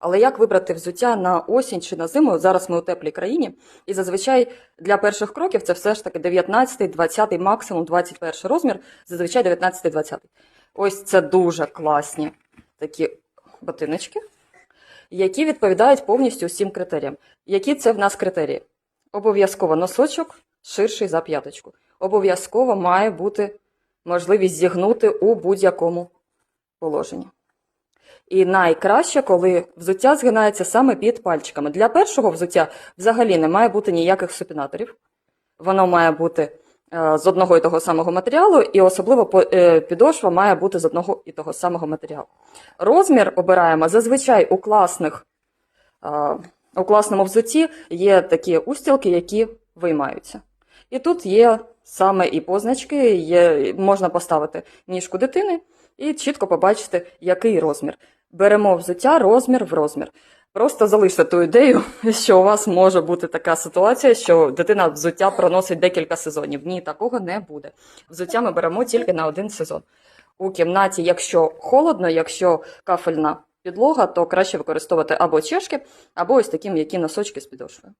Але як вибрати взуття на осінь чи на зиму? Зараз ми у теплій країні, і зазвичай для перших кроків це все ж таки 19, 20, максимум 21 розмір, зазвичай 19, 20. Ось це дуже класні такі ботиночки, які відповідають повністю усім критеріям. Які це в нас критерії? Обов'язково носочок ширший за п'яточку. Обов'язково має бути можливість зігнути у будь-якому положенні. І найкраще, коли взуття згинається саме під пальчиками. Для першого взуття взагалі не має бути ніяких супінаторів. Воно має бути е, з одного і того самого матеріалу, і особливо е, підошва має бути з одного і того самого матеріалу. Розмір обираємо зазвичай у класних е, у класному взутті є такі устілки, які виймаються. І тут є саме і позначки, є, можна поставити ніжку дитини і чітко побачити, який розмір. Беремо взуття розмір в розмір. Просто залиште ту ідею, що у вас може бути така ситуація, що дитина взуття проносить декілька сезонів. Ні, такого не буде. Взуття ми беремо тільки на один сезон. У кімнаті, якщо холодно, якщо кафельна підлога, то краще використовувати або чешки, або ось такі м'які носочки з підошвою.